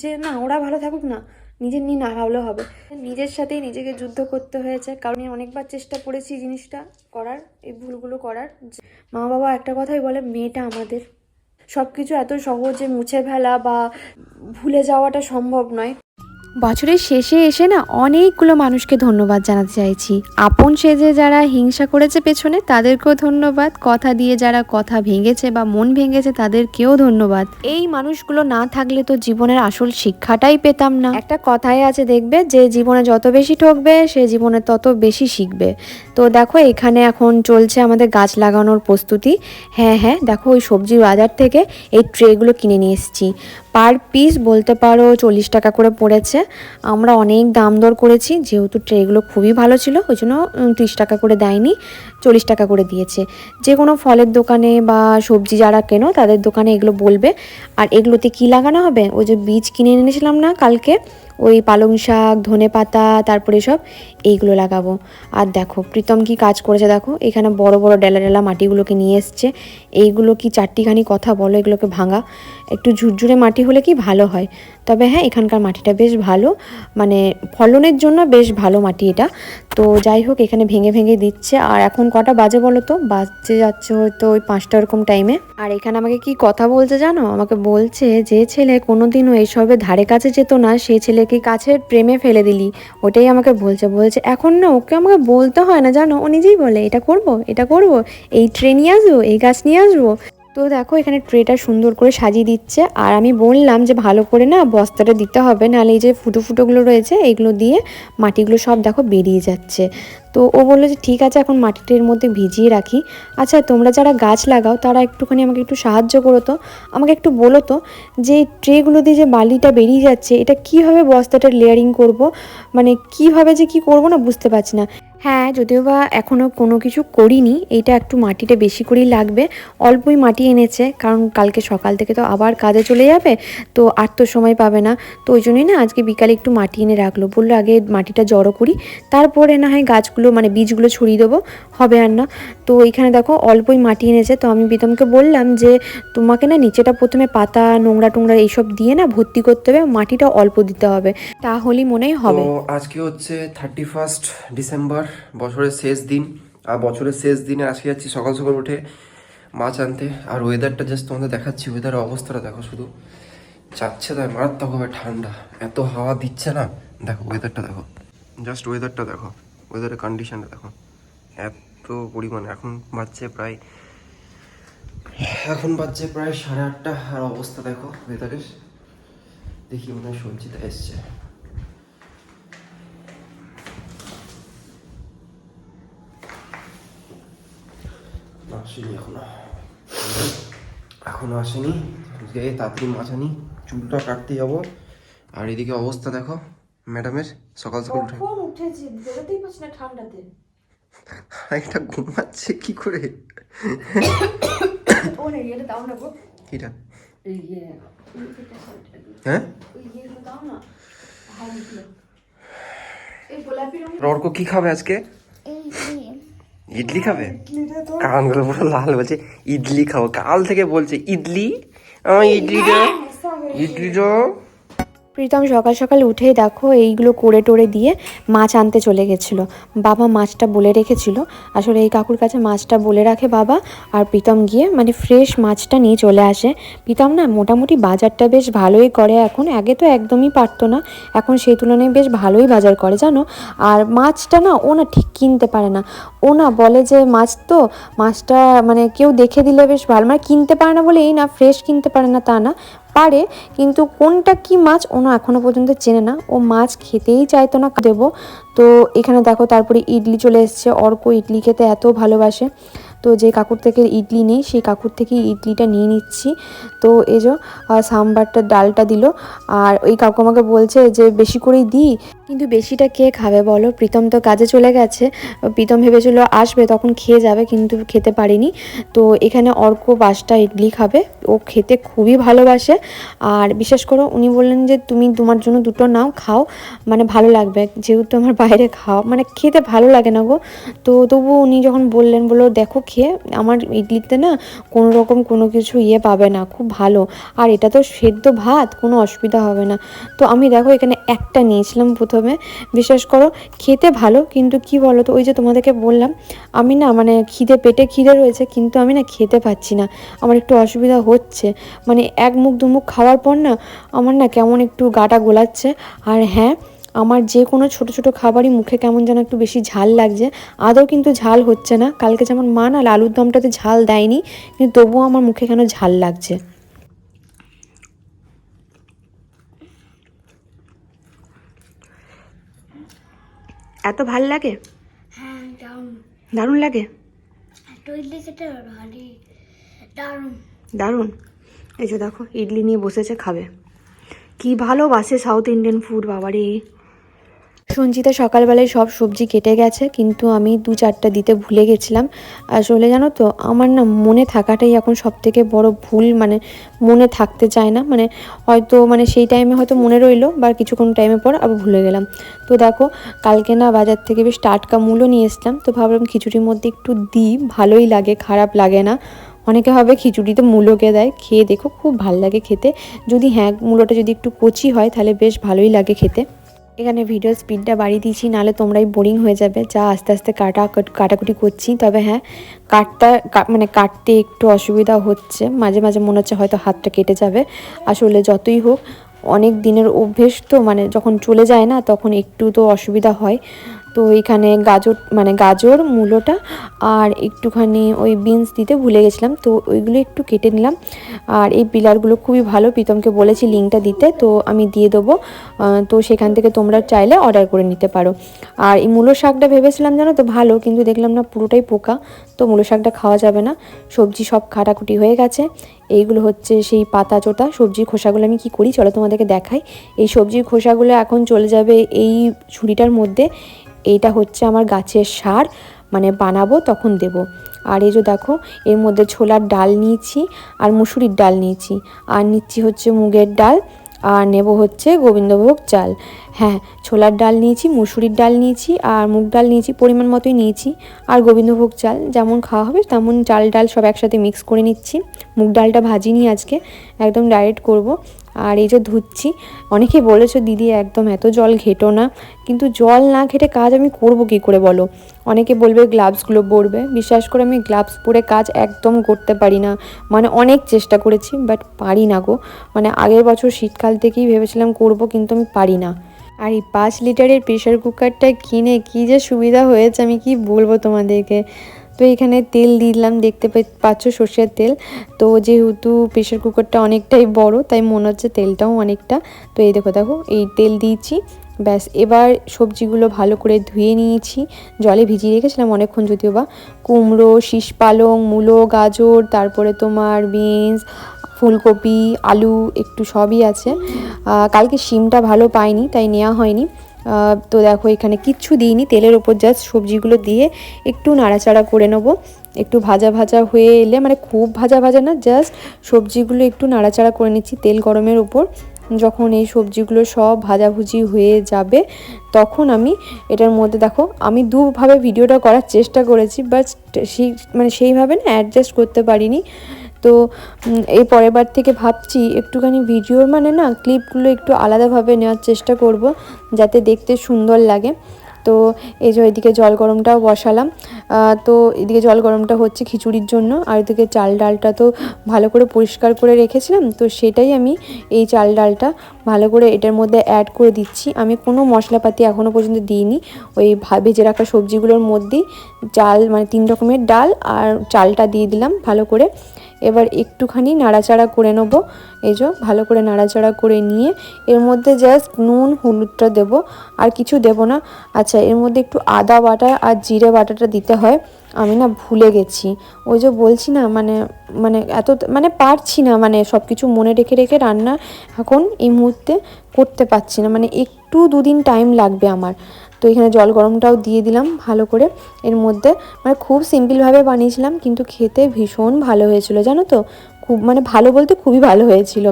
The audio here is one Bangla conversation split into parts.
যে না, ওরা ভালো থাকুক না, নিজের নিয়ে না ভাবলেও হবে। নিজের সাথেই নিজেকে যুদ্ধ করতে হয়েছে, কারণ আমি অনেকবার চেষ্টা করেছি জিনিসটা করার, এই ভুলগুলো করার। মা বাবা একটা কথাই বলে, মেয়েটা আমাদের। সব কিছু এত সহজে মুছে ফেলা বা ভুলে যাওয়াটা সম্ভব নয়। বছরের শেষে এসে না অনেকগুলো মানুষকে ধন্যবাদ জানাতে চাইছি। আপন সেজে যারা হিংসা করেছে পেছনে, তাদেরকেও ধন্যবাদ। কথা দিয়ে যারা কথা ভেঙেছে বা মন ভেঙেছে, তাদেরকেও ধন্যবাদ। এই মানুষগুলো না থাকলে তো জীবনের আসল শিক্ষাটাই পেতাম না। একটা কথাই আছে দেখবে, যে জীবনে যত বেশি ঠকবে, সে জীবনে তত বেশি শিখবে। তো দেখো, এখানে এখন চলছে আমাদের গাছ লাগানোর প্রস্তুতি। হ্যাঁ হ্যাঁ দেখো, ওই সবজি বাজার থেকে এই ট্রেগুলো কিনে নিয়ে এসেছি। পার পিস বলতে পারো চল্লিশ টাকা করে পড়েছে। আমরা অনেক দাম দর করেছি, যেহেতু ট্রেগুলো খুবই ভালো ছিল, ওই জন্য ত্রিশ টাকা করে দেয়নি, চল্লিশ টাকা করে দিয়েছে। যে কোনো ফলের দোকানে বা সবজি যারা কেনো, তাদের দোকানে এগুলো বলবে। আর এগুলোতে কি লাগানো হবে? ওই যে বীজ কিনে এনেছিলাম না কালকে ওই পালং শাক, ধনে পাতা, তারপরে সব এইগুলো লাগাবো। আর দেখো, প্রীতম কি কাজ করেছে দেখো? এখানে বড় বড় ডেলা ডেলা মাটিগুলোকে নিয়ে এসছে। এইগুলো কি চারটিখানি কথা বলো, এগুলোকে ভাঙা। একটু ঝুরঝুরে মাটি হলে কি ভালো হয়? তবে হ্যাঁ এখানকার মাটিটা বেশ ভালো। মানে ফলনের জন্য বেশ ভালো মাটি এটা। তো যাই হোক, এখানে ভেঙে ভেঙে দিচ্ছে। আর এখন কটা বাজে বলো তো? বাজে যাচ্ছে হয়তো ওই পাঁচটা এরকম টাইমে আর এখানে আমাকে কি কথা বলছে জানো? আমাকে বলছে যে ছেলে কোনোদিনও এইসবের ধারে কাছে যেত না সেই ছেলেকে কাছের প্রেমে ফেলে দিলি। ওটাই আমাকে বলছে। বলছে, এখন না, ওকে আমাকে বলতে হয় না, জানো? ও নিজেই বলে, এটা করব এটা করব, এই ট্রে নিয়ে আসব, এই গাছ নিয়ে আসব। তো দেখো, এখানে ট্রেটা সুন্দর করে সাজিয়ে দিচ্ছে। আর আমি বললাম যে ভালো করে না বস্তাটা দিতে হবে, নাহলে এই যে ফুটো ফুটোগুলো রয়েছে, এগুলো দিয়ে মাটিগুলো সব দেখো বেরিয়ে যাচ্ছে। তো ও বলল যে, ঠিক আছে, এখন মাটিটার মধ্যে ভিজিয়ে রাখি। আচ্ছা তোমরা যারা গাছ লাগাও, তারা একটুখানি আমাকে একটু সাহায্য করো তো। আমাকে একটু বলো তো, যে ট্রেগুলো দিয়ে যে বালিটা বেরিয়ে যাচ্ছে, এটা কীভাবে বস্তাটা লেয়ারিং করব? মানে কীভাবে যে কি করব না বুঝতে পারছি না। হ্যাঁ যদিও বা এখনও কোনো কিছু করিনি, এইটা একটু মাটিটা বেশি করেই লাগবে। অল্পই মাটি এনেছে, কারণ কালকে সকাল থেকে তো আবার কাজে চলে যাবে, তো আর তো সময় পাবে না। তো ওই জন্যই না আজকে বিকালে একটু মাটি এনে রাখল। বলল আগে মাটিটা জড়ো করি, তারপরে না হয় গাছগুলো মানে বীজগুলো ছড়িয়ে দেবো, হবে আর না। তো এখানে দেখো অল্পই মাটি এনেছে। তো আমি প্রীতমকে বললাম যে, তোমাকে না নিচেটা প্রথমে পাতা, নোংরা টোংরা এইসব দিয়ে না ভর্তি করতে হবে, মাটিটা অল্প দিতে হবে। তাহলেই মনেই হবে। আজকে হচ্ছে থার্টি ফার্স্ট ডিসেম্বর বছরের শেষ দিন। আর বছরের শেষ দিনে আজকে যাচ্ছি সকাল সকাল উঠে মাছ আনতে। আর ওয়েদারটা জাস্ট তোমাদের দেখাচ্ছি ওয়েদারের অবস্থাটা দেখো শুধু। যাচ্ছে তাই মারাত্মকভাবে ঠান্ডা। এত হাওয়া দিচ্ছে না। দেখো ওয়েদারটা দেখো। জাস্ট ওয়েদারটা দেখো। ওয়েদারের কন্ডিশনটা দেখো। এত পরিমাণে, এখন বাজছে প্রায়, এখন বাজছে প্রায় সাড়ে আটটা, আর অবস্থা দেখো ওয়েদারের দেখি মনে হয় সঞ্চিতা এসছে। এখনও। আসেনি। তাড়াতাড়ি মাছ আনি, চুলটা কাটতে যাব। আর এদিকে অবস্থা দেখো ম্যাডামের সকাল সকাল উঠে। কখন উঠেছি বেরোতেই পারছি না ঠান্ডাতে। একটা ঘুমাচ্ছে কি করে? ও না ইয়েটা দাও না গো। কিটা? ইয়ে হ্যাঁ? কি খাবে আজকে? ইডলি। খাবে? কানগুলো পুরো লাল বলছে ইডলি খাব কাল থেকে বলছে ইডলি ইডলি দাও ইডলি দাও প্রীতম সকাল সকাল উঠেই দেখো এইগুলো করে টোরে দিয়ে মাছ আনতে চলে গেছিল। বাবা মাছটা বলে রেখেছিল। আসলে এই কাকুর কাছে মাছটা বলে রাখে বাবা আর প্রীতম গিয়ে মানে ফ্রেশ মাছটা নিয়ে চলে আসে। প্রীতম না মোটামুটি বাজারটা বেশ ভালোই করে এখন। আগে তো একদমই পারতো না। এখন সেই তুলনায় বেশ ভালোই বাজার করে, জানো? আর মাছটা না ও না ঠিক কিনতে পারে না। ও না বলে যে, মাছ তো, মাছটা মানে কেউ দেখে দিলে বেশ ভালো। মানে কিনতে পারে না বলে এই না ফ্রেশ কিনতে পারে না তা না। পারে, কিন্তু কোনটা কি মাছ ওনা এখনও এখনও পর্যন্ত চেনে না। ও মাছ খেতেই চাইতো না দেবো। তো এখানে দেখো তারপরে ইডলি চলে এসছে। অর্ক ইডলি খেতে এত ভালোবাসে। তো যে কাকুর থেকে ইডলি নেই, সেই কাকুর থেকে ইডলিটা নিয়ে নিচ্ছি। তো এই যে সাম্বারটা, ডালটা দিল। আর ওই কাকু আমাকে বলছে যে, বেশি করেই দিই। কিন্তু বেশিটা কে খাবে বলো? প্রীতম তো কাজে চলে গেছে। প্রীতম ভেবেছিল আসবে, তখন খেয়ে যাবে কিন্তু খেতে পারিনি। তো এখানে অর্ক পাঁচটা ইডলি খাবে। ও খেতে খুবই ভালোবাসে। আর বিশেষ করে, উনি বললেন যে, তুমি তোমার জন্য দুটো নাও, খাও। মানে ভালো লাগবে। যেহেতু আমার বাইরে খাও মানে খেতে ভালো লাগে না গো। তো তবু উনি যখন বললেন, বলল, দেখো খেয়ে, আমার ইডলিতে না কোনো রকম কোনো কিছু ইয়ে পাবে না, খুব ভালো। আর এটা তো সেদ্ধ ভাত, কোনো অসুবিধা হবে না। তো আমি দেখো এখানে একটা নিয়েছিলাম প্রথমে বিশ্বাস করো, খেতে ভালো, কিন্তু কি বলো তো ওই যে তোমাদেরকে বললাম, আমি না মানে খিদে, পেটে খিদে রয়েছে, কিন্তু আমি না খেতে পাচ্ছি না, আমার একটু অসুবিধা হচ্ছে মানে এক মুখ, দু মুখ খাওয়ার পর না আমার না কেমন একটু গাটা গোলাচ্ছে, আর হ্যাঁ আমার যে কোনো ছোট ছোট খাবারই মুখে কেমন যেন একটু বেশি ঝাল লাগছে, আদৌ কিন্তু ঝাল হচ্ছে না, কালকে যেমন মা না আলুর দমটাতে ঝাল দেয়নি, কিন্তু তবুও আমার মুখে কেন ঝাল লাগছে। এত ভালো লাগে? হ্যাঁ দারুণ। লাগে? দারুণ। এই যে দেখো ইডলি নিয়ে বসেছে খাবে। কি ভালোবাসে সাউথ ইন্ডিয়ান ফুড বাবারে। সঞ্চিতা সকালবেলায় সব সবজি কেটে গেছে, কিন্তু আমি দু চারটা দিতে ভুলে গেছিলাম। আসলে জানো তো, আমার না মনে থাকাটাই এখন সব থেকে বড় ভুল মানে মনে থাকতে চায় না। মানে হয়তো মানে সেই টাইমে হয়তো মনে রইল, বা কিছুক্ষণ টাইমে পর আবার ভুলে গেলাম। তো দেখো, কালকে না বাজার থেকে বেশ টাটকা মূলো নিয়ে এসলাম তো ভাবলাম খিচুড়ির মধ্যে একটু দিই, ভালোই লাগে, খারাপ লাগে না। অনেকে হবে খিচুড়িতে মূলোকে দেয়, খেয়ে দেখো খুব ভালো লাগে খেতে। যদি হ্যাঁ মূলোটা যদি একটু কচি হয়, তাহলে বেশ ভালোই লাগে খেতে। এখানে ভিডিও স্পিডটা বাড়িয়ে দিয়েছি, নাহলে তোমরাই বোরিং হয়ে যাবে। যা আস্তে আস্তে কাটা কাটাকুটি করছি, তবে হ্যাঁ কাটতে মানে কাটতে একটু অসুবিধা হচ্ছে। মাঝে মাঝে মনে হচ্ছে হয়তো হাতটা কেটে যাবে। আসলে যতই হোক, অনেক দিনের অভ্যেস তো মানে যখন চলে যায় না, তখন একটু তো অসুবিধা হয়। তো এখানে গাজর মানে গাজর, মূলোটা আর একটুখানি ওই বিনস দিতে ভুলে গেছিলাম, তো ওইগুলো একটু কেটে নিলাম। আর এই পিলারগুলো খুবই ভালো, প্রীতমকে বলেছি লিঙ্কটা দিতে, তো আমি দিয়ে দেবো। তো সেখান থেকে তোমরা চাইলে অর্ডার করে নিতে পারো। আর এই মূলো শাকটা ভেবেছিলাম জানো তো, ভালো, কিন্তু দেখলাম না পুরোটাই পোকা, তো মূলো শাকটা খাওয়া যাবে না। সবজি সব কাটাকুটি হয়ে গেছে। এইগুলো হচ্ছে সেই পাতা চোটা সবজির খোসাগুলো আমি কি করি? চলো তোমাদেরকে দেখাই। এই সবজির খোসাগুলো এখন চলে যাবে এই ঝুড়িটার মধ্যে। এইটা হচ্ছে আমার গাছের সার মানে বানাবো, তখন দেব। আর এই যে দেখো, এর মধ্যে ছোলার ডাল নিয়েছি আর মুসুরির ডাল নিয়েছি। আর নিচ্ছি হচ্ছে মুগের ডাল, আর নেব হচ্ছে গোবিন্দভোগ চাল। হ্যাঁ ছোলার ডাল নিয়েছি, মুসুরির ডাল নিয়েছি আর মুগ ডাল নিয়েছি, পরিমাণ মতোই নিয়েছি। আর গোবিন্দভোগ চাল যেমন খাওয়া হবে তেমন চাল ডাল সব একসাথে মিক্স করে নিচ্ছি। মুগ ডালটা ভাজিনি আজকে, একদম ডাইরেক্ট করব। আর এই যে ধুচ্ছি অনেকেই বলেছ, দিদি, একদম এত জল ঘেটো না। কিন্তু জল না ঘেটে কাজ আমি করব কি করে বলো? অনেকে বলবে, গ্লাভসগুলো পরবে। বিশ্বাস করে, আমি গ্লাভস পরে কাজ একদম করতে পারি না। মানে অনেক চেষ্টা করেছি বাট পারি না গো। মানে আগের বছর শীতকাল থেকেই ভেবেছিলাম করব, কিন্তু আমি পারি না। আর এই পাঁচ লিটারের প্রেশার কুকারটা কিনে কি যে সুবিধা হয়েছে, আমি কি বলব তোমাদেরকে? তো এখানে তেল দিলাম, দেখতে পাচ্ছ সর্ষের তেল। তো যেহেতু প্রেশার কুকারটা অনেকটাই বড়, তাই মনে হচ্ছে তেলটাও অনেকটা। তো এই দেখো দেখো, এই তেল দিয়েছি। ব্যাস, এবার সবজিগুলো ভালো করে ধুয়ে নিয়েছি। জলে ভিজিয়ে রেখেছিলাম অনেকক্ষণ যদিও বা। কুমড়ো, শীষ পালং, মূলো, গাজর, তারপরে তোমার বিনস ফুলকপি, আলু একটু সবই আছে। কালকে শিমটা ভালো পাইনি, তাই নেওয়া হয়নি। তো দেখো এখানে কিচ্ছু দিইনি, তেলের ওপর জাস্ট সবজিগুলো দিয়ে একটু নাড়াচাড়া করে নেব। একটু ভাজা ভাজা হয়ে এলে মানে খুব ভাজা ভাজা না জাস্ট সবজিগুলো একটু নাড়াচাড়া করে নিচ্ছি তেল গরমের ওপর। যখন এই সবজিগুলো সব ভাজাভুজি হয়ে যাবে, তখন আমি এটার মধ্যে দেখো, আমি দুভাবে ভিডিওটা করার চেষ্টা করেছি বাট সেই মানে সেইভাবে না অ্যাডজাস্ট করতে পারিনি। তো এই পরের বার থেকে ভাবছি একটুখানি ভিডিওর মানে না ক্লিপগুলো একটু আলাদাভাবে নেওয়ার চেষ্টা করব, যাতে দেখতে সুন্দর লাগে। তো, এই যে এদিকে জল গরমটাও বসালাম। তো, এদিকে জল গরমটা হচ্ছে খিচুড়ির জন্য, আর এদিকে চাল ডালটা তো ভালো করে পরিষ্কার করে রেখেছিলাম, তো সেটাই আমি এই চাল ডালটা ভালো করে এটার মধ্যে অ্যাড করে দিচ্ছি। আমি কোনো মশলাপাতি এখনও পর্যন্ত দিইনি, ওই ভেজে রাখা সবজিগুলোর মধ্যেই চাল মানে তিন রকমের ডাল আর চালটা দিয়ে দিলাম ভালো করে। এবার একটুখানি নাড়াচাড়া করে নেব। এই যে, ভালো করে নাড়াচাড়া করে নিয়ে এর মধ্যে জাস্ট নুন, হলুদটা দেব। আর কিছু দেব না। আচ্ছা এর মধ্যে একটু আদা বাটা আর জিরে বাটাটা দিতে হয়। আমি না ভুলে গেছি। ওই যে বলছি না মানে মানে এত মানে পারছি না মানে সব কিছু মনে রেখে রেখে রান্না এখন এই মুহূর্তে করতে পারছি না। মানে একটু দুদিন টাইম লাগবে আমার। তো এখানে জল গরমটাও দিয়ে দিলাম ভালো করে। এর মধ্যে মানে খুব সিম্পলভাবে বানিয়েছিলাম, কিন্তু খেতে ভীষণ ভালো হয়েছিল, জানো তো? খুব মানে ভালো বলতে খুবই ভালো হয়েছিল।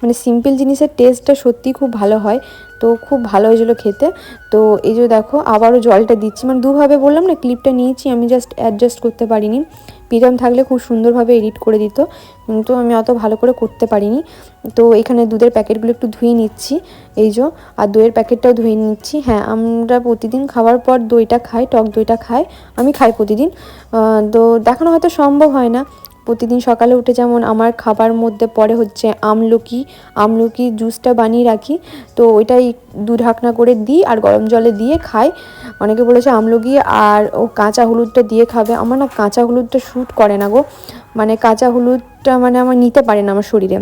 মানে সিম্পল জিনিসের টেস্টটা সত্যি খুব ভালো হয়। তো খুব ভালো হয়েছিলো খেতে। তো এই যে দেখো, আবারও জলটা দিচ্ছি। মানে দুভাবে বললাম না, ক্লিপটা নিয়েছি, আমি জাস্ট অ্যাডজাস্ট করতে পারিনি। প্রীতম থাকলে খুব সুন্দরভাবে এডিট করে দিত। কিন্তু আমি অত ভালো করে করতে পারিনি। তো এখানে দুধের প্যাকেটগুলো একটু ধুয়ে নিচ্ছি। এই যে, আর দইয়ের প্যাকেটটাও ধুয়ে নিচ্ছি। হ্যাঁ আমরা প্রতিদিন খাওয়ার পর দইটা খাই, টক দইটা খাই, আমি খাই প্রতিদিন। তো দেখানো হয়তো সম্ভব হয় না। প্রতিদিন সকালে উঠে যেমন আমার খাবার মধ্যে পড়ে হচ্ছে আমলকি আমলকি জুসটা বানিয়ে রাখি। তো ওইটাই দু ঢাকনা করে দিই আর গরম জলে দিয়ে খাই। অনেকে বলেছে আমলকি আর ও কাঁচা হলুদটা দিয়ে খাবে। আমার না কাঁচা হলুদটা শ্যুট করে না গো। মানে কাঁচা হলুদটা মানে আমার নিতে পারে না আমার শরীরে।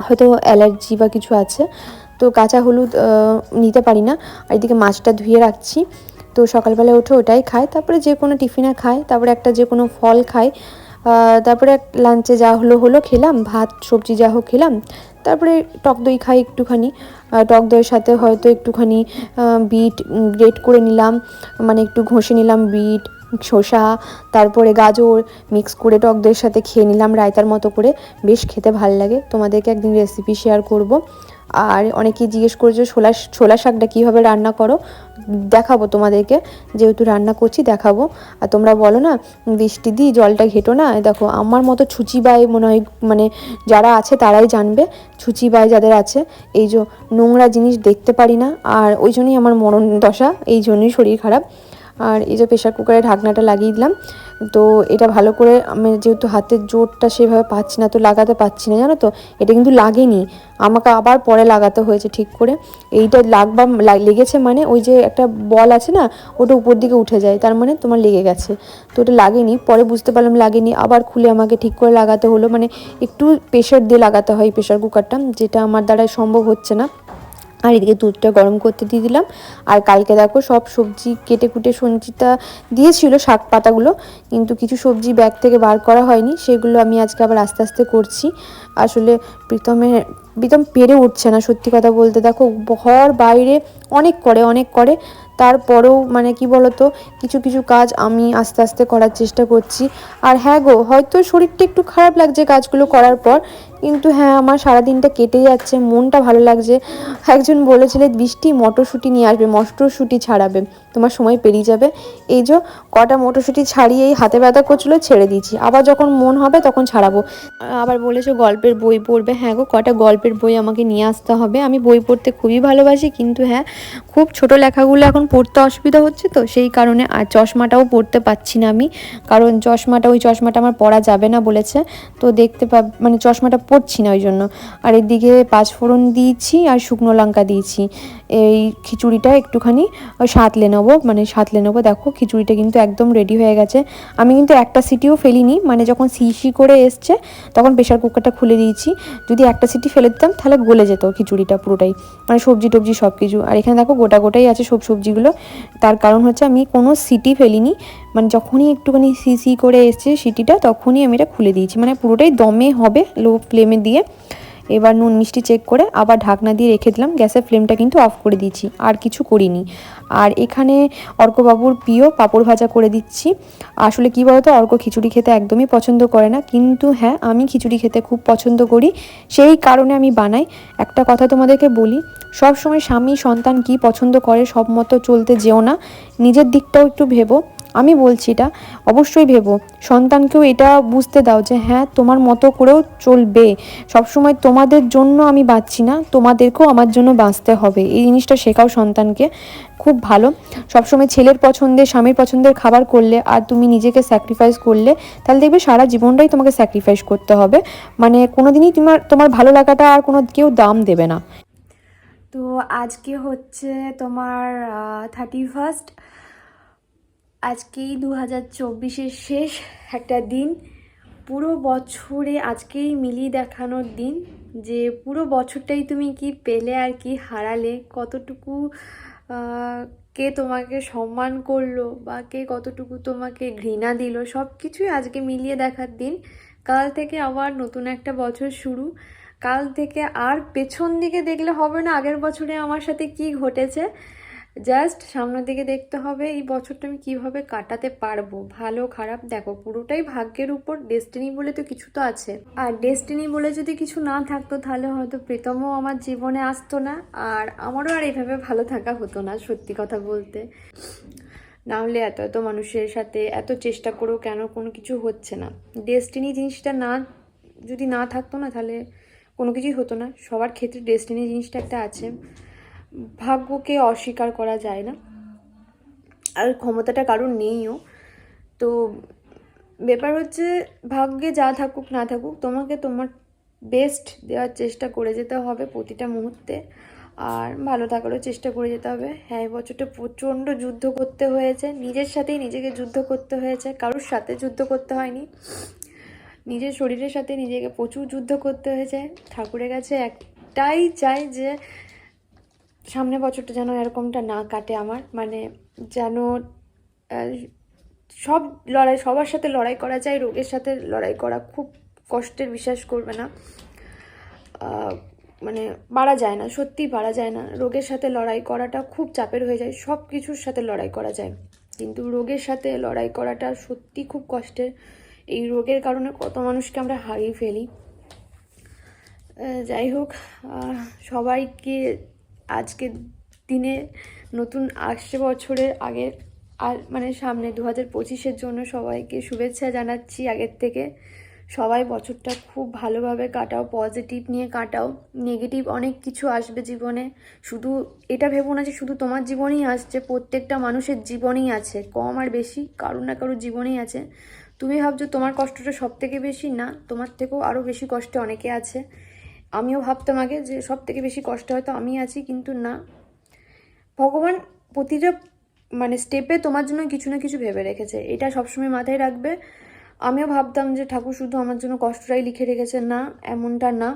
হয়তো অ্যালার্জি বা কিছু আছে। তো কাঁচা হলুদ নিতে পারি না। আর এদিকে মাছটা ধুয়ে রাখছি। তো সকালবেলা উঠে ওটাই খায় তারপরে যে কোনো টিফিনে খায় তারপরে একটা যে কোনো ফল আহ, তারপরে লাঞ্চে যা হলো হলো খেলাম, ভাত, সবজি যা হোক খেলাম, তারপরে টক দই খাই একটুখানি। টক দইয়ের সাথে হয়তো একটুখানি বিট গ্রেট করে নিলাম মানে একটু ঘষে নিলাম বিট, শসা, তারপরে গাজর মিক্স করে টক দইয়ের সাথে খেয়ে নিলাম রায়তার মতো করে। বেশ খেতে ভালো লাগে। তোমাদেরকে একদিন রেসিপি শেয়ার করব। আর অনেকেই জিজ্ঞেস করছ ছোলা ছোলা শাকটা কীভাবে রান্না করো? দেখাবো তোমাদেরকে, যেহেতু রান্না করছি দেখাবো। আর তোমরা বলো না, বৃষ্টি দিই, জলটা ঘেটো না? দেখো, আমার মতো ছুচি বাই মনে হয় মানে যারা আছে তারাই জানবে, ছুচি বাই যাদের আছে। এই যে নোংরা জিনিস দেখতে পারি না, আর ওই জন্যই আমার মরণ দশা, এই জন্যই শরীর খারাপ। আর এই যে প্রেশার কুকারে ঢাকনাটা লাগিয়ে দিলাম। তো এটা ভালো করে আমি যেহেতু হাতের জোরটা সেভাবে পাচ্ছি না, তো লাগাতে পাচ্ছি না, জানো তো? এটা কিন্তু লাগেনি। আমাকে আবার পরে লাগাতে হয়েছে ঠিক করে। এইটা লাগবা লেগেছে মানে ওই যে একটা বল আছে না, ওটা উপর দিকে উঠে যায়, তার মানে তোমার লেগে গেছে। তো ওটা লাগেনি, পরে বুঝতে পারলাম লাগেনি। আবার খুলে আমাকে ঠিক করে লাগাতে হলো মানে একটু প্রেশার দিয়ে লাগাতে হয় প্রেশার কুকারটা যেটা আমার দ্বারা সম্ভব হচ্ছে না। আর এদিকে দুধটা গরম করতে দিয়ে দিলাম। আর কালকে দেখো সব সবজি কেটে কুটে সঞ্চিতা দিয়েছিল শাক পাতাগুলো, কিন্তু কিছু সবজি ব্যাগ থেকে বার করা হয়নি। সেগুলো আমি আজকে আবার আস্তে আস্তে করছি। আসলে প্রীতমের, প্রীতম পেরে উঠছে না সত্যি কথা বলতে। দেখো ঘর বাইরে অনেক করে অনেক করে। তারপরেও মানে কি বলতো, কিছু কিছু কাজ আমি আস্তে আস্তে করার চেষ্টা করছি। আর হ্যাঁ গো, হয়তো শরীরটা একটু খারাপ লাগছে কাজগুলো করার পর। কিন্তু হ্যাঁ আমার সারাদিনটা কেটে যাচ্ছে, মনটা ভালো লাগছে। একজন বলেছিলে বৃষ্টি মটরশুঁটি নিয়ে আসবে, মটরশুঁটি ছাড়াবে, তোমার সময় পেরিয়ে যাবে। এই যে কটা মটরশুঁটি ছাড়িয়েই হাতে ব্যথা করছিল, ছেড়ে দিয়েছি। আবার যখন মন হবে তখন ছাড়াবো। আবার বলেছ, গল্পের বই পড়বে। হ্যাঁ গো, কটা গল্পের বই আমাকে নিয়ে আসতে হবে। আমি বই পড়তে খুবই ভালোবাসি, কিন্তু হ্যাঁ খুব ছোট লেখাগুলো এখন পড়তে অসুবিধা হচ্ছে তো, সেই কারণে আর চশমাটাও পড়তে পাচ্ছি না আমি। কারণ চশমাটা, ওই চশমাটা আমার পড়া যাবে না বলেছে। তো দেখতে পাব মানে চশমাটা পড়ছি না ওই জন্য আর এদিকে পাঁচফোড়ন দিয়েছি আর শুকনো লঙ্কা দিয়েছি। এই খিচুড়িটা একটুখানি সাঁতলে নেব মানে সাঁতলে নেব। দেখো খিচুড়িটা কিন্তু একদম রেডি হয়ে গেছে। আমি কিন্তু একটা সিটিও ফেলিনি মানে যখন সিসি করে এসছে, তখন প্রেশার কুকারটা খুলে দিয়েছি। যদি একটা সিটি ফেলে দিতাম, তাহলে গলে যেত খিচুড়িটা পুরোটাই। মানে সবজি টবজি সব কিছু আর এখানে দেখো গোটা গোটাই আছে সব সবজিগুলো। তার কারণ হচ্ছে আমি কোনো সিটি ফেলিনি। মানে যখনই একটুখানি সিসি করে এসছে সিটিটা, তখনই আমি এটা খুলে দিয়েছি। মানে পুরোটাই দমে হবে লো ফ্লেমে দিয়ে এবার নুন মিষ্টি চেক করে আবার ঢাকনা দিয়ে রেখে দিলাম। গ্যাসের ফ্লেমটা কিন্তু অফ করে দিয়েছি, আর কিছু করিনি। আর এখানে অর্কবাবুর প্রিয় পাঁপড় ভাজা করে দিচ্ছি। আসলে কী বলতো, অর্ক খিচুড়ি খেতে একদমই পছন্দ করে না, কিন্তু হ্যাঁ আমি খিচুড়ি খেতে খুব পছন্দ করি। সেই কারণে আমি বানাই। একটা কথা তোমাদেরকে বলি সব সময় স্বামী সন্তান কি পছন্দ করে সব মতো চলতে যেও না। নিজের দিকটাও একটু ভেবো। আমি বলছি এটা। অবশ্যই ভেবো। সন্তানকেও এটা বুঝতে দাও যে হ্যাঁ তোমার মতো করেও চলবে। সবসময় তোমাদের জন্য আমি বাঁচছি না, তোমাদেরকেও আমার জন্য বাঁচতে হবে। এই জিনিসটা শেখাও সন্তানকে। খুব ভালো। সবসময় ছেলের পছন্দের স্বামীর পছন্দের খাবার করলে আর তুমি নিজেকে স্যাক্রিফাইস করলে, তাহলে দেখবে সারা জীবনটাই তোমাকে স্যাক্রিফাইস করতে হবে। মানে কোনোদিনই তোমার তোমার ভালো লাগাটা আর কোনো কেউ দাম দেবে না। তো আজকে হচ্ছে তোমার থার্টি ফার্স্ট আজকেই দু হাজার চব্বিশের শেষ একটা দিন। পুরো বছরে আজকেই মিলিয়ে দেখানোর দিন, যে পুরো বছরটাই তুমি কি পেলে আর কি হারালে, কতটুকু কে তোমাকে সম্মান করল বা কে কতটুকু তোমাকে ঘৃণা দিল সব কিছুই আজকে মিলিয়ে দেখার দিন। কাল থেকে আবার নতুন একটা বছর শুরু। কাল থেকে আর পেছন দিকে দেখলে হবে না আগের বছরে আমার সাথে কি ঘটেছে। জাস্ট সামনের দিকে দেখতে হবে এই বছরটা আমি কীভাবে কাটাতে পারব। ভালো, খারাপ, দেখো, পুরোটাই ভাগ্যের উপর ডেস্টিনি বলে তো কিছু তো আছে। আর ডেস্টিনি বলে যদি কিছু না থাকতো, তাহলে হয়তো প্রীতমও আমার জীবনে আসতো না, আর আমারও আর এইভাবে ভালো থাকা হতো না, সত্যি কথা বলতে। না হলে এত এত মানুষের সাথে এত চেষ্টা করেও কেন কোনো কিছু হচ্ছে না। ডেস্টিনি জিনিসটা না, যদি না থাকতো না, তাহলে কোনো কিছুই হতো না। সবার ক্ষেত্রে ডেস্টিনি জিনিসটা একটা আছে। ভাগ্যকে অস্বীকার করা যায় না। আর ক্ষমতাটা কারোর নেইও। তো ব্যাপার হচ্ছে ভাগ্যে যা থাকুক, না থাকুক, তোমাকে তোমার বেস্ট দেওয়ার চেষ্টা করে যেতে হবে প্রতিটা মুহূর্তে। আর ভালো থাকারও চেষ্টা করে যেতে হবে। হ্যাঁ এই বছরটা প্রচণ্ড যুদ্ধ করতে হয়েছে। নিজের সাথেই নিজেকে যুদ্ধ করতে হয়েছে। কারোর সাথে যুদ্ধ করতে হয়নি। নিজের শরীরের সাথে নিজেকে প্রচুর যুদ্ধ করতে হয়েছে। ঠাকুরের কাছে একটাই চাই যে সামনে বছরটা যেন এরকমটা না কাটে আমার। মানে যেন সব লড়াই, সবার সাথে লড়াই করা যায়, রোগের সাথে লড়াই করা খুব কষ্টের বিশ্বাস করবে না। মানে পারা যায় না, সত্যিই পারা যায় না। রোগের সাথে লড়াই করাটা খুব চাপের হয়ে যায় সব কিছুর সাথে লড়াই করা যায়। কিন্তু রোগের সাথে লড়াই করাটা সত্যি খুব কষ্টের। এই রোগের কারণে কত মানুষকে আমরা হারিয়ে ফেলি। যাই হোক সবাইকে আজকের দিনে নতুন আসছে বছরের আগের আর মানে সামনে দু হাজার পঁচিশের জন্য সবাইকে শুভেচ্ছা জানাচ্ছি আগের থেকে। সবাই বছরটা খুব ভালোভাবে কাটাও পজিটিভ নিয়ে কাটাও। নেগেটিভ অনেক কিছু আসবে জীবনে। শুধু এটা ভেবো না যে শুধু তোমার জীবনেই আসছে, প্রত্যেকটা মানুষের জীবনেই আছে, কম আর বেশি কারও না কারও জীবনেই আছে। তুমি ভাবছ তোমার কষ্টটা সব থেকে বেশি? না, তোমার থেকেও আরও বেশি কষ্টে অনেকে আছে। আমিও ভাবতাম আগে যে সব থেকে বেশি কষ্ট হয়তো আমি আছি, কিন্তু না। ভগবান প্রতিটা মানে স্টেপে তোমার জন্য কিছু না কিছু ভেবে রেখেছে। এটা সবসময় মাথায় রাখবে। আমিও ভাবতাম যে ঠাকুর শুধু আমার জন্য কষ্টটাই লিখে রেখেছে। না, এমনটা না।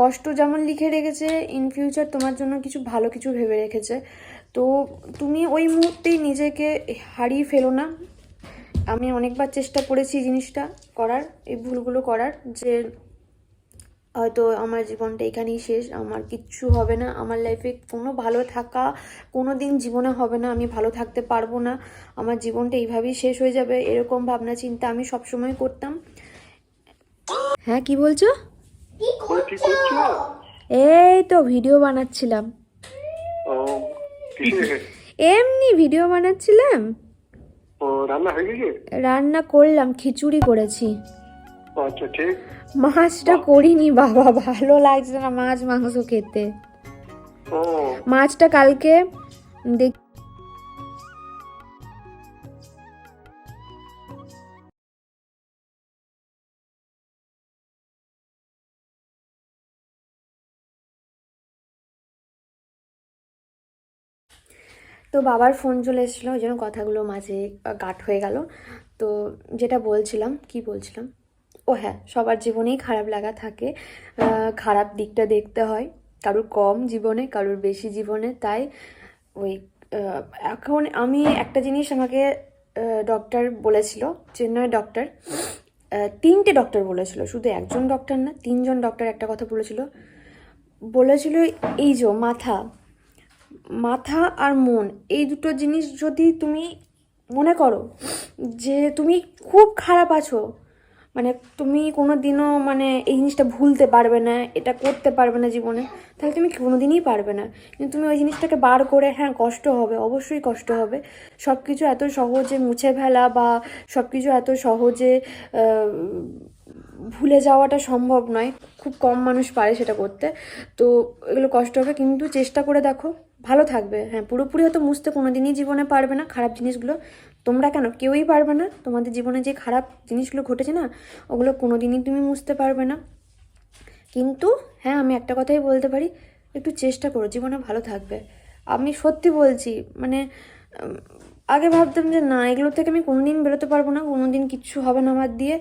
কষ্ট যেমন লিখে রেখেছে ইন ফিউচার তোমার জন্য কিছু ভালো কিছু ভেবে রেখেছে। তো তুমি ওই মুহূর্তেই নিজেকে হারিয়ে ফেলো না। আমি অনেকবার চেষ্টা করেছি জিনিসটা করার, এই ভুলগুলো করার, যে হয়তো আমার জীবনটা এখানেই শেষ আমার কিচ্ছু হবে না আমার লাইফে কোনো ভালো থাকা কোনো দিন জীবনে হবে না আমি ভালো থাকতে পারব না আমার জীবনটা এইভাবেই শেষ হয়ে যাবে এরকম ভাবনা চিন্তা আমি সবসময় করতাম। হ্যাঁ কি বলছো? এই তো ভিডিও বানাচ্ছিলাম। এমনি ভিডিও বানাচ্ছিলাম। ও রান্না করলাম খিচুড়ি করেছি। আচ্ছা ঠিক। মাছটা করিনি বাবা ভালো লাগছে না মাছ মাংস খেতে। ও। মাছটা কালকে দেখ তো বাবার ফোন চলে এসেছিল ওই জন্য কথাগুলো মাঝে কাট হয়ে গেল। তো যেটা বলছিলাম কি বলছিলাম? ও হ্যাঁ সবার জীবনেই খারাপ লাগা থাকে। খারাপ দিকটা দেখতে হয়। কারোর কম জীবনে, কারোর বেশি জীবনে। তাই ওই এখন আমি একটা জিনিস আমাকে ডক্টর বলেছিল, চেন্নাই ডক্টর তিনটে ডক্টর বলেছিল। শুধু একজন ডক্টর না, তিনজন ডক্টর একটা কথা বলেছিল। বলেছিল এই যে মাথা মাথা আর মন, এই দুটো জিনিস যদি তুমি মনে করো যে তুমি খুব খারাপ আছো মানে তুমি কোনো দিনও মানে এই জিনিসটা ভুলতে পারবে না, এটা করতে পারবে না জীবনে, তাহলে তুমি কোনো দিনই পারবে না। কিন্তু তুমি ওই জিনিসটাকে বার করে হ্যাঁ কষ্ট হবে, অবশ্যই কষ্ট হবে। সব কিছু এত সহজে মুছে ফেলা বা সব কিছু এত সহজে ভুলে যাওয়াটা সম্ভব নয়। খুব কম মানুষ পারে সেটা করতে। তো এগুলো কষ্ট হবে, কিন্তু চেষ্টা করে দেখো। ভালো থাকবে। হ্যাঁ পুরোপুরি হয়তো মুছতে কোনো দিনই জীবনে পারবে না খারাপ জিনিসগুলো। তোমরা কেন? কেউই পারবে না। তোমাদের জীবনে যে খারাপ জিনিসগুলো ঘটেছে না, ওগুলো কোনো দিনই তুমি মুছতে পারবে না। কিন্তু হ্যাঁ আমি একটা কথাই বলতে পারি, একটু চেষ্টা করো, জীবনে ভালো থাকবে। আমি সত্যি বলছি মানে আগে ভাবতাম যে না, এগুলো থেকে আমি কোনোদিন বেরোতে পারব না, কোনোদিন কিচ্ছু হবে না আমার দিয়ে।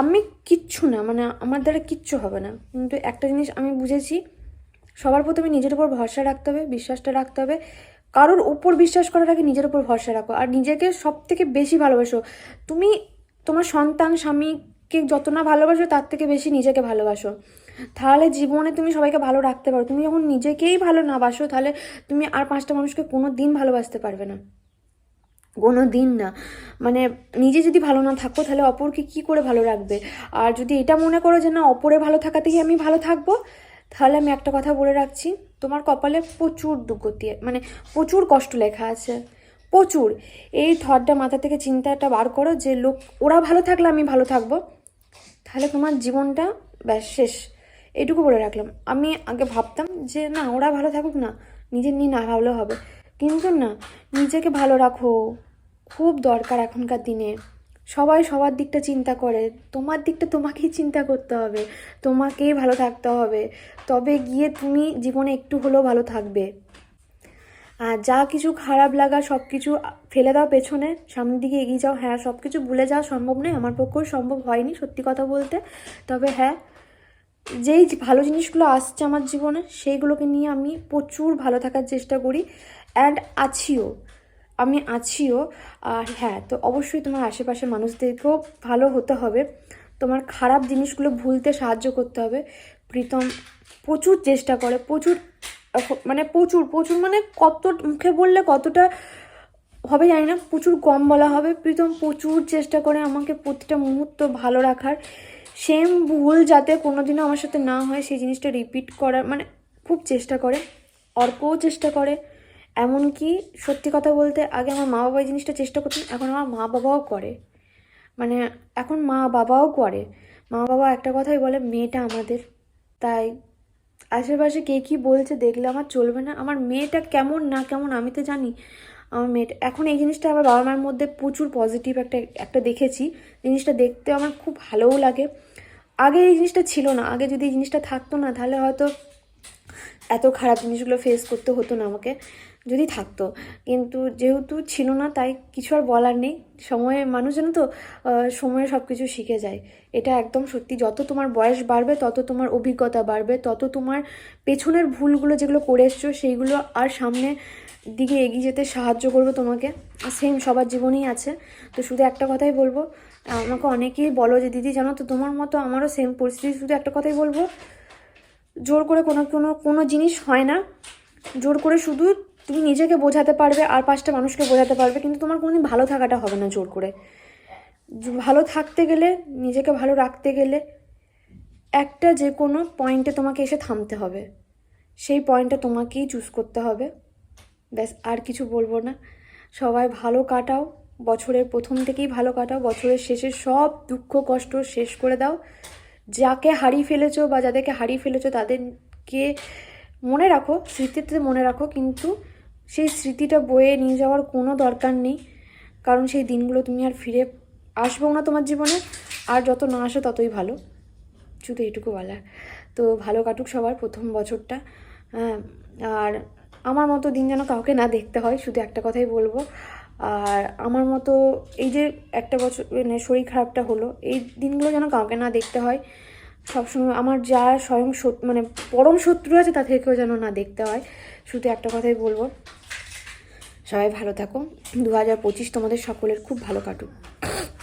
আমি কিচ্ছু না মানে আমার দ্বারা কিচ্ছু হবে না। কিন্তু একটা জিনিস আমি বুঝেছি, সবার প্রথমে নিজের উপর ভরসা রাখতে হবে, বিশ্বাসটা রাখতে হবে। কারোর উপর বিশ্বাস করার আগে নিজের উপর ভরসা রাখো। আর নিজেকে সব থেকে বেশি ভালোবাসো। তুমি তোমার সন্তান, স্বামীকে যত না ভালোবাসো, তার থেকে বেশি নিজেকে ভালোবাসো। তাহলে জীবনে তুমি সবাইকে ভালো রাখতে পারো। তুমি যখন নিজেকেই ভালো না বাসো, তাহলে তুমি আর পাঁচটা মানুষকে কোনো দিন ভালোবাসতে পারবে না। কোনো দিন না। মানে নিজে যদি ভালো না থাকো, তাহলে অপরকে কি করে ভালো রাখবে? আর যদি এটা মনে করো যে না, অপরে ভালো থাকাতেই আমি ভালো থাকব, তাহলে আমি একটা কথা বলে রাখছি, তোমার কপালে প্রচুর দুর্গতি মানে প্রচুর কষ্ট লেখা আছে। প্রচুর। এই থটটা মাথা থেকে চিন্তাটা বার করো যে, লোক, ওরা ভালো থাকলে আমি ভালো থাকব। তাহলে তোমার জীবনটা ব্যাস শেষ। এটুকু বলে রাখলাম। আমি আগে ভাবতাম যে, না, ওরা ভালো থাকুক না, নিজের নিয়ে না ভাবলেও হবে। কিন্তু না, নিজেকে ভালো রাখো। খুব দরকার এখনকার দিনে সবাই সবার দিকটা চিন্তা করে। তোমার দিকটা তোমাকেই চিন্তা করতে হবে। তোমাকেই ভালো থাকতে হবে। তবে গিয়ে তুমি জীবনে একটু হলেও ভালো থাকবে। আর যা কিছু খারাপ লাগা সব কিছু ফেলে দাও পেছনে। সামনের দিকে এগিয়ে যাও। হ্যাঁ সব কিছু ভুলে যাওয়া সম্ভব নয়। আমার পক্ষেও সম্ভব হয়নি, সত্যি কথা বলতে। তবে হ্যাঁ যেই ভালো জিনিসগুলো আসছে আমার জীবনে, সেইগুলোকে নিয়ে আমি প্রচুর ভালো থাকার চেষ্টা করি। অ্যান্ড আছিও। আমি আছিও আর হ্যাঁ তো অবশ্যই তোমার আশেপাশের মানুষদেরকেও ভালো হতে হবে। তোমার খারাপ জিনিসগুলো ভুলতে সাহায্য করতে হবে। প্রীতম প্রচুর চেষ্টা করে, প্রচুর মানে প্রচুর প্রচুর মানে কত, মুখে বললে কতটা হবে জানি না, প্রচুর কম বলা হবে। প্রীতম প্রচুর চেষ্টা করে আমাকে প্রতিটা মুহূর্ত ভালো রাখার। সেম ভুল যাতে কোনোদিনও আমার সাথে না হয়, সেই জিনিসটা রিপিট করার মানে খুব চেষ্টা করে অর্কও চেষ্টা করে। এমনকি সত্যি কথা বলতে আগে আমার মা বাবা এই জিনিসটা চেষ্টা করতেন, এখন আমার মা বাবাও করে। মানে এখন মা বাবাও করে। মা বাবা একটা কথাই বলে, মেয়েটা আমাদের। তাই আশেপাশে কে কী বলছে দেখলে আমার চলবে না। আমার মেয়েটা কেমন না কেমন আমি তো জানি। আমার মেয়েটা, এখন এই জিনিসটা আমার বাবা মার মধ্যে প্রচুর পজিটিভ একটা একটা দেখেছি। জিনিসটা দেখতে আমার খুব ভালোও লাগে। আগে এই জিনিসটা ছিল না। আগে যদি এই জিনিসটা থাকতো না, তাহলে হয়তো এত খারাপ জিনিসগুলো ফেস করতে হতো না আমাকে। যদি থাকতো। কিন্তু যেহেতু ছিল না, তাই কিছু আর বলার নেই। সময়ে মানুষ জানো তো সময়ে সব কিছু শিখে যায়। এটা একদম সত্যি। যত তোমার বয়স বাড়বে, তত তোমার অভিজ্ঞতা বাড়বে। তত তোমার পেছনের ভুলগুলো যেগুলো করে এসছো, সেইগুলো আর সামনে দিকে এগিয়ে যেতে সাহায্য করবে তোমাকে। সেম সবার জীবনেই আছে। তো শুধু একটা কথাই বলব, আমাকে অনেকেই বলো যে, দিদি, জানো তো, তোমার মতো আমারও সেম পরিস্থিতি। শুধু একটা কথাই বলব, জোর করে কোনো কোনো কোনো জিনিস হয় না। জোর করে শুধু তুমি নিজেকে বোঝাতে পারবে আর পাঁচটা মানুষকে বোঝাতে পারবে, কিন্তু তোমার কোনোদিন ভালো থাকাটা হবে না জোর করে। ভালো থাকতে গেলে, নিজেকে ভালো রাখতে গেলে একটা যে কোনো পয়েন্টে তোমাকে এসে থামতে হবে। সেই পয়েন্টটা তোমাকেই চুজ করতে হবে। ব্যাস, আর কিছু বলব না। সবাই ভালো কাটাও, বছরের প্রথম থেকেই ভালো কাটাও, বছরের শেষে সব দুঃখ, কষ্ট শেষ করে দাও। যাকে হারিয়ে ফেলেছো বা যাদেরকে হারিয়ে ফেলেছো তাদেরকে মনে রাখো, স্মৃতিতে মনে রাখো, কিন্তু সেই স্মৃতিটা বয়ে নিয়ে যাওয়ার কোনো দরকার নেই। কারণ সেই দিনগুলো তুমি আর ফিরে আসবেও না তোমার জীবনে। আর যত না আসে ততই ভালো। শুধু এইটুকু বলার। তো ভালো কাটুক সবার প্রথম বছরটা। হ্যাঁ আর আমার মতো দিন যেন কাউকে না দেখতে হয়, শুধু একটা কথাই বলব। আর আমার মতো এই যে একটা বছর মানে শরীর খারাপটা হলো, এই দিনগুলো যেন কাউকে না দেখতে হয়। সবসময় আমার যা স্বয়ং মানে পরম শত্রু আছে, তা থেকেও যেন না দেখতে হয়। শুধু একটা কথাই বলব। সবাই ভালো থাকো দু হাজার পঁচিশ তোমাদের সকলের খুব ভালো কাটুক।